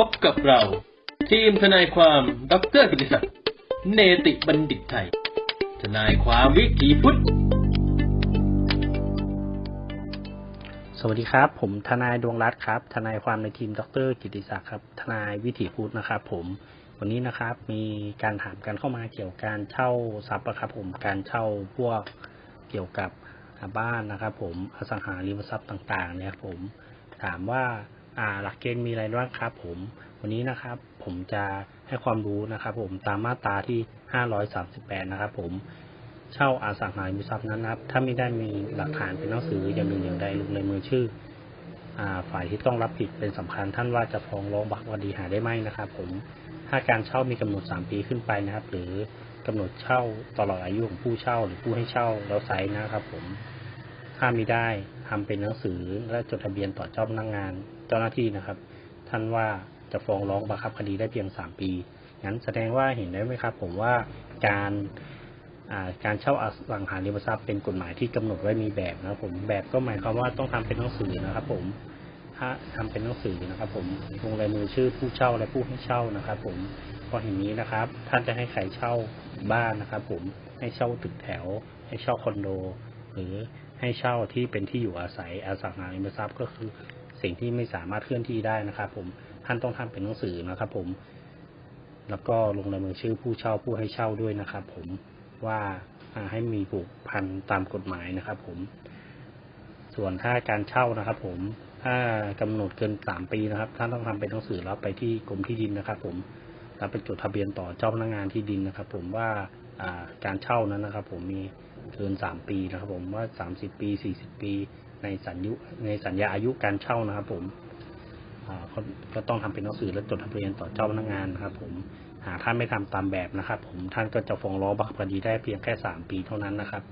พบกับเรา ทีมทนายความดรกิติศักดิ์เนติบัณฑิตไทย ทนายความวิถีพุทธ สวัสดีครับ ผมทนายดวงรัตน์ครับ ทนายความในทีมดรกิติศักดิ์ครับ ทนายวิถีพุทธนะครับ ผมวันนี้นะครับมีการถามกันเข้ามาเกี่ยวกับการเช่าทรัพย์นะครับผมการเช่าพวกเกี่ยวกับบ้านนะครับ ผมอสังหาริมทรัพย์ต่างๆ เนี่ยครับผมถามว่า หลักเกณฑ์มีอะไรบ้างครับ ผม วันนี้นะครับ ผมจะให้ความรู้นะครับ ผมตามมาตราที่ 538 นะครับ ผมเช่าอาสังหาริมทรัพย์นั้นนะครับ ถ้าไม่ได้มีหลักฐานเป็นหนังสืออย่างหนึ่งอย่างใดลงในมือชื่ออฝ่ายที่ต้องรับผิดเป็นสำคัญท่านว่าจะฟ้องร้องบักวดีหาได้ไหมนะครับ ผมถ้าการเช่ามีกำหนด 3 ปีขึ้นไปนะครับ หรือกำหนดเช่าตลอดอายุของผู้เช่า หรือผู้ให้เช่าแล้วไซส์นะครับ ผมถ้ามีได้ทำเป็นหนังสือและจดทะเบียนต่อเจ้าพนักงาน จ้าหน้าที่นะครับ ท่านว่าจะฟ้องร้องบังคับคดีได้เพียง3ปีงั้นแสดงว่าเห็นได้ไหมครับ ผมว่าการการเช่าอสังหาริมทรัพย์เป็นกฎหมายที่กำหนดไว้มีแบบนะครับ ผมแบบก็หมายความว่าต้องทำเป็นหนังสือนะครับ ผมถ้าทำเป็นหนังสือนะครับ ผมลงลายมือชื่อผู้เช่าและผู้ให้เช่านะครับ ผมพอเห็นนี้นะครับ ท่านจะให้ใครเช่าบ้านนะครับ ผมให้เช่าตึกแถว ให้เช่าคอนโด หรือให้เช่าที่เป็นที่อยู่อาศัยอสังหาริมทรัพย์ก็คือ สิ่งที่ไม่สามารถเคลื่อนที่ได้นะครับ ผมท่านต้องทำเป็นหนังสือนะครับ ผม แล้วก็ลงลามือชื่อผู้เช่าผู้ให้เช่าด้วยนะครับ ผมว่าให้มีผูกพันตามกฎหมายนะครับ ผม ส่วนถ้าการเช่านะครับ ผมถ้ากำหนดเกินสามปีนะครับท่านต้องทำเป็นหนังสือแล้วไปที่กรมที่ดินนะครับ ผมแล้วไปจดทะเบียนต่อเจ้าพนักงานที่ดินนะครับ ผมว่าการเช่านั้นนะครับ ผมมีเกินสามปีนะครับ ผมว่าสามสิบปีสี่สิบปี ในสัญญาในสัญญาอายุการเช่านะครับ ผมก็ต้องทำเป็นหนังสือและจดทะเบียนต่อเจ้าพนักงานนะครับ ผมหากท่านไม่ทำตามแบบนะครับ ผมท่านก็จะฟ้องร้องบังคับคดีได้เพียงแค่สามปีเท่านั้นนะครับ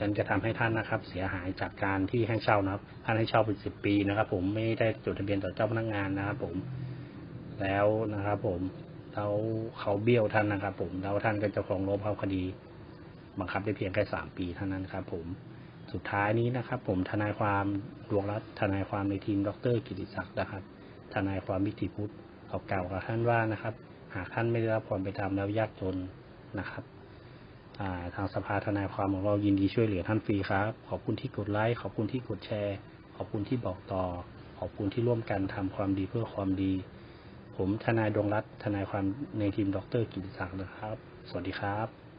นั่นจะทำให้ท่านนะครับ เสียหายจากการที่ให้เช่านะครับ ท่านให้เช่าเป็นสิบปีนะครับ ผมไม่ได้จดทะเบียนต่อเจ้าพนักงานนะครับ ผม แล้วนะครับ ผมแล้วเขาเบี้ยวท่านนะครับ ผมแล้วท่านก็จะฟ้องร้องเอาคดี บังคับได้เพียงแค่สามปีเท่านั้นครับ ผม สุดท้ายนี้นะครับ ผมทนายความดวงรัตทนายความในทีมดรกิติศักดิ์นะครับ ทนายความวิถีพุทธเขากล่าวกับท่านว่านะครับ หากท่านไม่ได้รับความเป็นธรรมแล้วยากจนนะครับาทางสภาทนายความของเรายินดีช่วยเหลือท่านฟรีครับ ขอบคุณที่กดไลค์ขอบคุณที่กดแชร์ ขอบคุณที่บอกต่อ ขอบคุณที่ร่วมกันทำความดีเพื่อความดี ผมทนายดวงรัตทนายความในทีมดรกิติศักดิ์นะครับ สวัสดีครับ